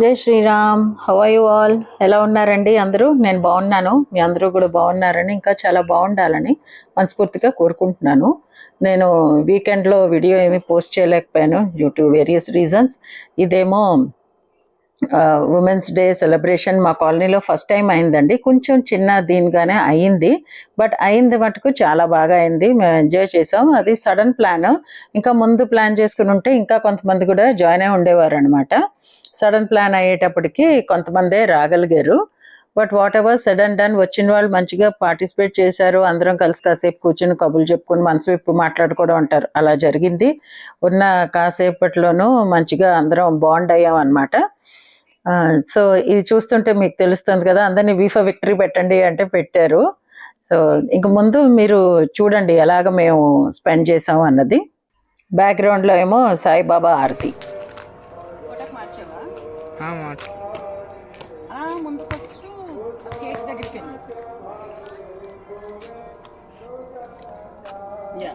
జై Sriram. How all ఎలా ఉన్నారండి? అందరూ? నేను బాగున్నాను. మీ అందరూ కూడా బాగున్నారని ఇంకా చాలా బాగుండాలని మనస్ఫూర్తిగా కోరుకుంటున్నాను. నేను వీకెండ్లో వీడియో ఏమీ పోస్ట్ చేయలేకపోయాను డ్యూ టు వేరియస్ రీజన్స్ ఇదేమో ఉమెన్స్ డే సెలబ్రేషన్ మా కాలనీలో ఫస్ట్ టైం అయిందండి. కొంచెం చిన్న దీనిగానే అయింది. బట్ అయింది మటుకు చాలా బాగా అయింది. మేము ఎంజాయ్ చేసాం అది సడన్ ప్లాన్ ఇంకా ముందు ప్లాన్ చేసుకుని ఉంటే ఇంకా కొంతమంది కూడా జాయిన్ అయి ఉండేవారు అనమాట సడన్ ప్లాన్ అయ్యేటప్పటికి కొంతమందే రాగలిగారు. But whatever sudden done వచ్చిన వాళ్ళు మంచిగా పార్టిసిపేట్ చేశారు. అందరం కలిసి కాసేపు కూర్చుని కబుర్లు చెప్పుకొని మనసు విప్పు మాట్లాడుకోవడం అంటారు. అలా జరిగింది. ఉన్న కాసేపట్లోనూ మంచిగా అందరం బాండ్ అయ్యాం అనమాట సో ఇది చూస్తుంటే మీకు తెలుస్తుంది కదా అందరినీ వీఫా విక్టరీ పెట్టండి అంటే పెట్టారు. సో ఇంక ముందు మీరు చూడండి ఎలాగ మేము స్పెండ్ చేసాం అన్నది. బ్యాక్గ్రౌండ్లో ఏమో సాయిబాబా ఆర్తి. అలా ముందుకు వస్తూ కేక్ దగ్గరికి వెళ్ళి. యా.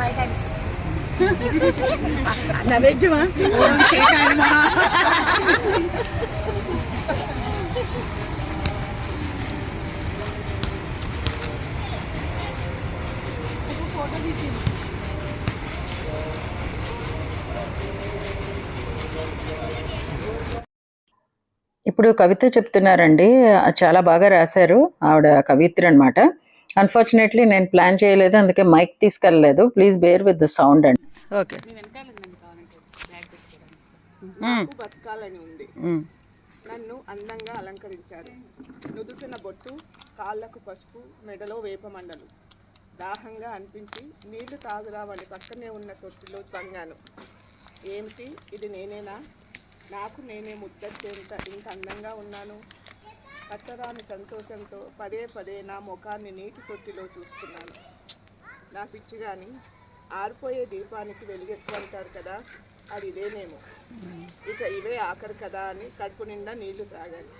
నైవేద్యమా ఇప్పుడు కవిత చెప్తున్నారండి చాలా బాగా రాశారు ఆవిడ కవిత్రి అనమాట అన్ఫార్చునేట్లీ నేను ప్లాన్ చేయలేదు అందుకే mic తీసుకెళ్ళలేదు. Please bear with the sound అండి. ఓకే నాకు బతకాలని ఉంది. నన్ను అందంగా అలంకరించారు. నుదుటిన బొట్టు కాళ్ళకు పసుపు మెడలో వేపమండలు. దాహంగా అనిపించి నీళ్ళు తాగుదామని పక్కనే ఉన్న తొట్టిలో తంగాను ఏమిటి? ఇది నేనేనా? నాకు నేనే ముద్దచ్చేంత ఇంత అందంగా ఉన్నాను. పట్టరాని సంతోషంతో పదే పదే నా ముఖాన్ని నీటి తొట్టిలో చూస్తున్నాను. నా పిచ్చి కానీ ఆరిపోయే దీపానికి వెలుగెక్కువ అంటారు కదా అది ఇదేనేమో. ఇక ఇవే ఆఖరి కదా అని కడుపు నిండా నీళ్ళు తాగాలి.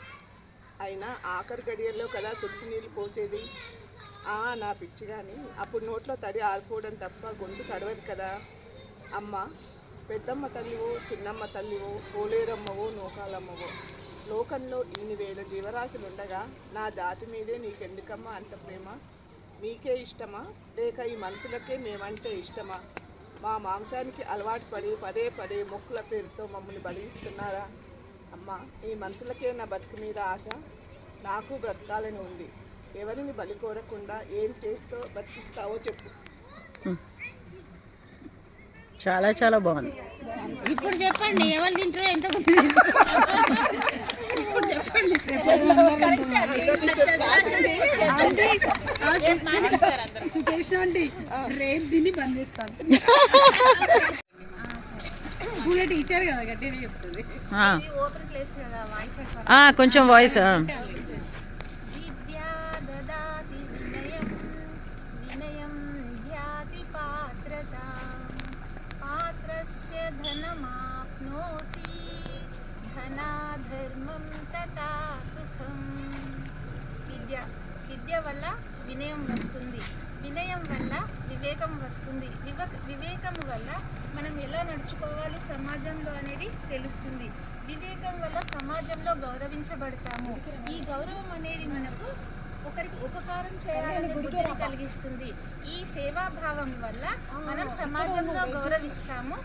అయినా ఆఖరి గడియల్లో కదా తులసి నీళ్ళు పోసేది? ఆ నా పిచ్చి కానీ అప్పుడు నోట్లో తడి ఆరిపోవడం తప్ప గొంతు తడవదు కదా. అమ్మ పెద్దమ్మ తల్లివో చిన్నమ్మ తల్లివో పోలేరమ్మవో నూకాలమ్మవో లోకంలో ఇన్ని వేల జీవరాశులు ఉండగా నా జాతి మీదే నీకెందుకమ్మా అంత ప్రేమ? నీకే ఇష్టమా? లేక ఈ మనుషులకే మేమంటే ఇష్టమా? మా మాంసానికి అలవాటు పడి పదే పదే మొక్కుల పేరుతో మమ్మల్ని బలిస్తున్నారా? అమ్మా ఈ మనుషులకే నా బతుకు మీద ఆశ. నాకు బ్రతకాలని ఉంది. ఎవరిని బలి కోరకుండా ఏం చేస్తో బతికిస్తావో చెప్పు. చాలా చాలా బాగుంది. ఇప్పుడు చెప్పండి ఎవరు తింటారో ఎంత ఇప్పుడు చెప్పండి సుకేష్ అండి రేపు దీన్ని బంద్ టీచర్ కదా గట్టిగా చెప్తుంది కొంచెం వాయిస్ విద్యా దదాతి వినయం విద్య విద్య వల్ల వినయం వస్తుంది. వినయం వల్ల వివేకం వస్తుంది. వివ వివేకం వల్ల మనం ఎలా నడుచుకోవాలి సమాజంలో అనేది తెలుస్తుంది. వివేకం వల్ల సమాజంలో గౌరవించబడతాము. ఈ గౌరవం అనేది మనకు ఒకరికి ఉపకారం చేయాలని బుద్ధిని కలిగిస్తుంది. ఈ సేవాభావం వల్ల మనం సమాజంలో గౌరవిస్తాము.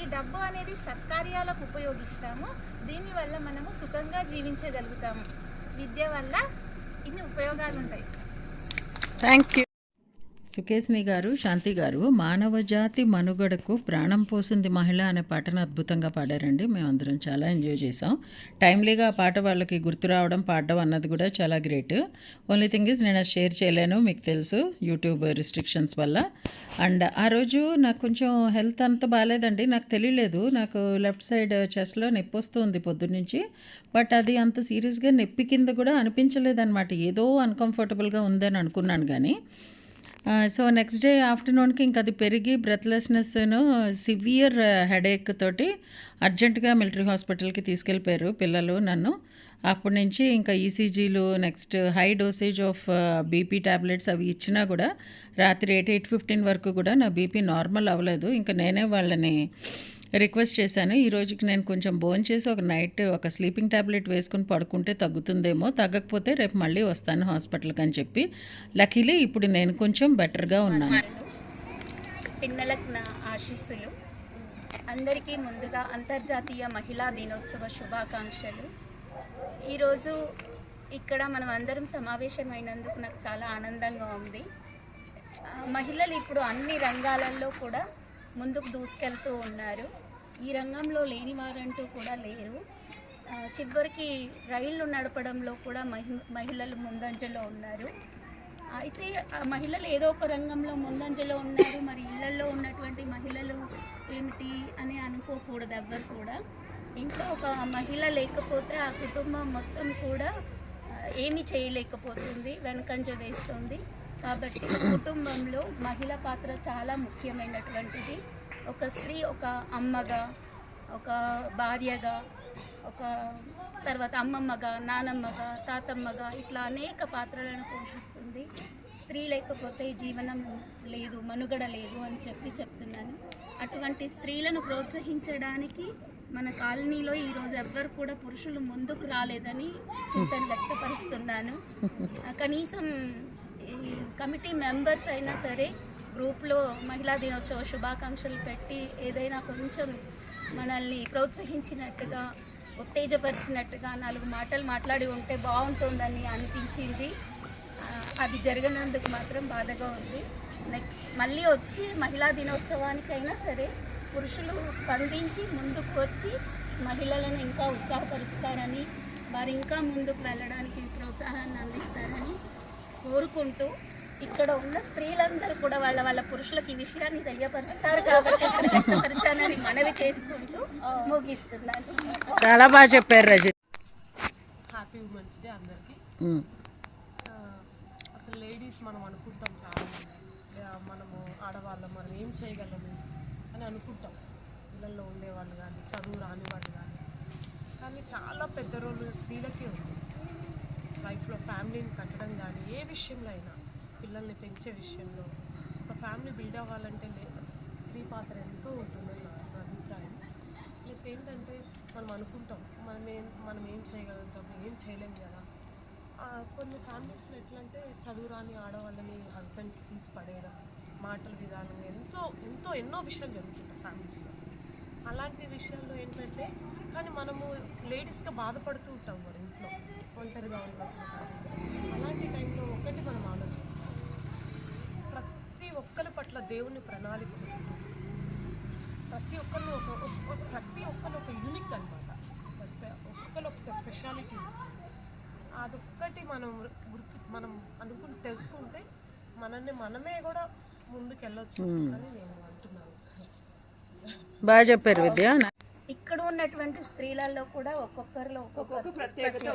ఈ డబ్బు అనేది సత్కార్యాలకు ఉపయోగిస్తాము. దీనివల్ల మనము సుఖంగా జీవించగలుగుతాము. విద్య వల్ల ఇన్ని ఉపయోగాలు ఉంటాయి. థ్యాంక్ యూ సుకేశ్ని గారు శాంతి గారు మానవజాతి మనుగడకు ప్రాణం పోసింది మహిళ అనే పాటను అద్భుతంగా పాడారండి. మేమందరం చాలా ఎంజాయ్ చేసాం టైమ్లీగా ఆ పాట వాళ్ళకి గుర్తు రావడం పాడడం అన్నది కూడా చాలా గ్రేట్. ఓన్లీ థింగ్ ఇస్ నేను అది షేర్ చేయలేను మీకు తెలుసు యూట్యూబ్ రిస్ట్రిక్షన్స్ వల్ల. అండ్ ఆ రోజు నాకు కొంచెం హెల్త్ అంత బాగాలేదండి నాకు తెలియలేదు. నాకు లెఫ్ట్ సైడ్ చెస్ట్లో నొప్పి వస్తుంది పొద్దున్నుంచి. బట్ అది అంత సీరియస్గా నొప్పి కింద కూడా అనిపించలేదన్నమాట. ఏదో అన్కంఫర్టబుల్గా ఉందని అనుకున్నాను కానీ. సో నెక్స్ట్ డే ఆఫ్టర్నూన్కి ఇంకా అది పెరిగి బ్రెత్లెస్నెస్ను సివియర్ హెడేక్ తోటి అర్జెంటుగా మిలిటరీ హాస్పిటల్కి తీసుకెళ్ళిపోయారు పిల్లలు నన్ను. అప్పటి నుంచి ఇంకా ఈసీజీలు next high dosage of BP tablets అవి ఇచ్చినా కూడా రాత్రి ఎయిట్ ఎయిట్ ఫిఫ్టీన్ వరకు కూడా నా బీపీ నార్మల్ అవ్వలేదు. ఇంకా నేనే వాళ్ళని రిక్వెస్ట్ చేశాను. ఈ రోజుకి నేను కొంచెం బోన్ చేసి ఒక నైట్ ఒక స్లీపింగ్ టాబ్లెట్ వేసుకుని పడుకుంటే తగ్గుతుందేమో తగ్గకపోతే రేపు మళ్ళీ వస్తాను హాస్పిటల్కి అని చెప్పి. లక్కీలీ ఇప్పుడు నేను కొంచెం బెటర్గా ఉన్నాను. పిన్నలకు నా ఆశీస్సులు. అందరికీ ముందుగా అంతర్జాతీయ మహిళా దినోత్సవ శుభాకాంక్షలు. ఈరోజు ఇక్కడ మనం అందరం సమావేశమైనందుకు నాకు చాలా ఆనందంగా ఉంది. మహిళలు ఇప్పుడు అన్ని రంగాలలో కూడా ముందుకు దూసుకెళ్తూ ఉన్నారు. ఈ రంగంలో లేని వారంటూ కూడా లేరు. చివరికి రైళ్ళు నడపడంలో కూడా మహి మహిళలు ముందంజలో ఉన్నారు. అయితే ఆ మహిళలు ఏదో ఒక రంగంలో ముందంజలో ఉన్నారు. మరి ఇళ్ళలో ఉన్నటువంటి మహిళలు ఏమిటి అని అనుకోకూడదు ఎవ్వరు కూడా. ఇంట్లో ఒక మహిళ లేకపోతే ఆ కుటుంబం మొత్తం కూడా ఏమి ఏమీ చేయలేకపోతుంది వెనకంజ వేస్తుంది. కాబట్టి కుటుంబంలో మహిళ పాత్ర చాలా ముఖ్యమైనటువంటిది. ఒక స్త్రీ ఒక అమ్మగా ఒక భార్యగా ఒక తర్వాత అమ్మమ్మగా నానమ్మగా తాతమ్మగా ఇట్లా అనేక పాత్రలను పోషిస్తుంది. స్త్రీ లేకపోతే జీవనం లేదు మనుగడ లేదు అని చెప్పి చెప్తున్నాను. అటువంటి స్త్రీలను ప్రోత్సహించడానికి మన కాలనీలో ఈరోజు ఎవ్వరు కూడా పురుషులు ముందుకు రాలేదని చింతన వ్యక్తపరుస్తున్నాను. కనీసం ఈ కమిటీ మెంబర్స్ అయినా సరే గ్రూప్లో మహిళా దినోత్సవ శుభాకాంక్షలు పెట్టి ఏదైనా కొంచెం మనల్ని ప్రోత్సహించినట్టుగా ఉత్తేజపరిచినట్టుగా నాలుగు మాటలు మాట్లాడి ఉంటే బాగుంటుందని అనిపించింది. అది జరగనందుకు మాత్రం బాధగా ఉంది. నెక్స్ట్ మళ్ళీ వచ్చి మహిళా దినోత్సవానికైనా సరే పురుషులు స్పందించి ముందుకు వచ్చి మహిళలను ఇంకా ఉత్సాహపరుస్తారని వారు ఇంకా ముందుకు వెళ్ళడానికి ప్రోత్సాహాన్ని అందిస్తారని కోరుకుంటూ ఇక్కడ ఉన్న స్త్రీలందరూ కూడా వాళ్ళ వాళ్ళ పురుషులకు ఈ విషయాన్ని తెలియపరుస్తారు కాబట్టి మనవి చేసుకుంటూ ముగిస్తున్నాను. చాలా బాగా చెప్పారు రజని. హ్యాపీ ఉమెన్స్ డే అందరికీ. అసలు లేడీస్ మనం అనుకుంటాం చాలా మనము ఆడవాళ్ళం మనం ఏం చేయగలము అని అనుకుంటాం. ఇళ్ళల్లో ఉండేవాళ్ళు కానీ చదువు రాని వాళ్ళు కానీ. కానీ చాలా పెద్ద రోల్ స్త్రీలకే ఉంది. లైఫ్లో ఫ్యామిలీని కట్టడం కానీ ఏ విషయంలో అయినా. పిల్లల్ని పెంచే విషయంలో ఒక ఫ్యామిలీ బిల్డ్ అవ్వాలంటే స్త్రీ పాత్ర ఎంతో ఉంటుందని నా నా అభిప్రాయం. ప్లస్ ఏంటంటే మనం అనుకుంటాం మనం ఏం మనం ఏం చేయగలుగుతాం ఏం చేయలేం కదా. కొన్ని ఫ్యామిలీస్లో ఎట్లంటే చదువు రాని ఆడవాళ్ళని హస్బెండ్స్ తీసి పడేయడం మాటల విధానం ఎంతో ఎంతో ఎన్నో విషయాలు జరుగుతుంటాయి ఫ్యామిలీస్లో అలాంటి విషయాల్లో ఏంటంటే కానీ మనము లేడీస్గా బాధపడుతూ ఉంటాం మరి ఇంట్లో. ఒంటరిగా ఉన్నప్పుడు అలాంటి టైంలో ఒకటి మనం ఆలోచించాలి ఒక్కరి పట్ల దేవుని ప్రణాళిక. ప్రతి ఒక్కరిని ఒక ఒక- ప్రతి ఒక్కరు ఒక యూనిక్ అనమాట ఒక్కొక్కరు ఒక స్పెషాలిటీ అదొక్కటి మనం గుర్తు మనం అనుకుని తెలుసుకుంటే మనల్ని మనమే కూడా ముందుకు వెళ్ళొచ్చు అని నేను అంటున్నాను. బాగా చెప్పారు విద్య. ఉన్నటువంటి స్త్రీలలో కూడా ఒక్కొక్కరిలో ఒక్కొక్క ప్రత్యేకత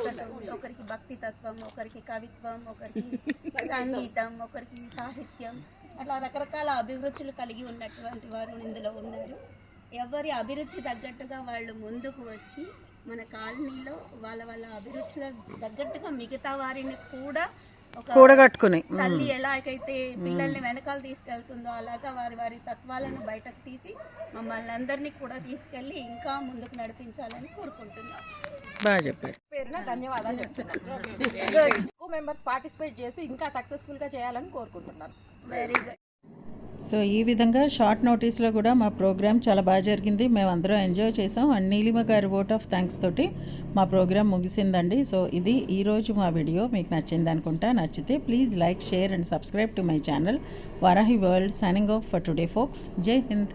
ఒకరికి భక్తి తత్వం ఒకరికి కవిత్వం ఒకరికి సంగీతం ఒకరికి సాహిత్యం. అట్లా రకరకాల అభిరుచులు కలిగి ఉన్నటువంటి వారు ఇందులో ఉన్నారు. ఎవరి అభిరుచి తగ్గట్టుగా వాళ్ళు ముందుకు వచ్చి మన కాలనీలో వాళ్ళ వాళ్ళ అభిరుచుల తగ్గట్టుగా మిగతా వారిని కూడా కూడగట్టుకుని. తల్లి ఎలాగైతే పిల్లల్ని వెనకాల తీసుకెళ్తుందో అలాగా వారి వారి తత్వాలను బయటకు తీసి మమ్మల్ని అందరినీ కూడా తీసుకెళ్ళి ఇంకా ముందుకు నడిపించాలని కోరుకుంటున్నాం. బాగా చెప్పారు. పేరున ధన్యవాదాలు చెప్తున్నాను. ఎక్కువ మెంబర్స్ పార్టిసిపేట్ చేసి ఇంకా సక్సెస్ఫుల్గా చేయాలని కోరుకుంటున్నాను. వెరీ గుడ్ సో ఈ విధంగా షార్ట్ నోటీస్లో కూడా మా ప్రోగ్రామ్ చాలా బాగా జరిగింది. మేము అందరం ఎంజాయ్ చేసాం అండ్ నీలిమ గారి ఓట్ ఆఫ్ థ్యాంక్స్ తోటి మా ప్రోగ్రామ్ ముగిసిందండి. సో ఇది ఈరోజు మా వీడియో. మీకు నచ్చింది అనుకుంటా. నచ్చితే please like share and subscribe to my channel. Varahi world signing off for today folks Jai Hind.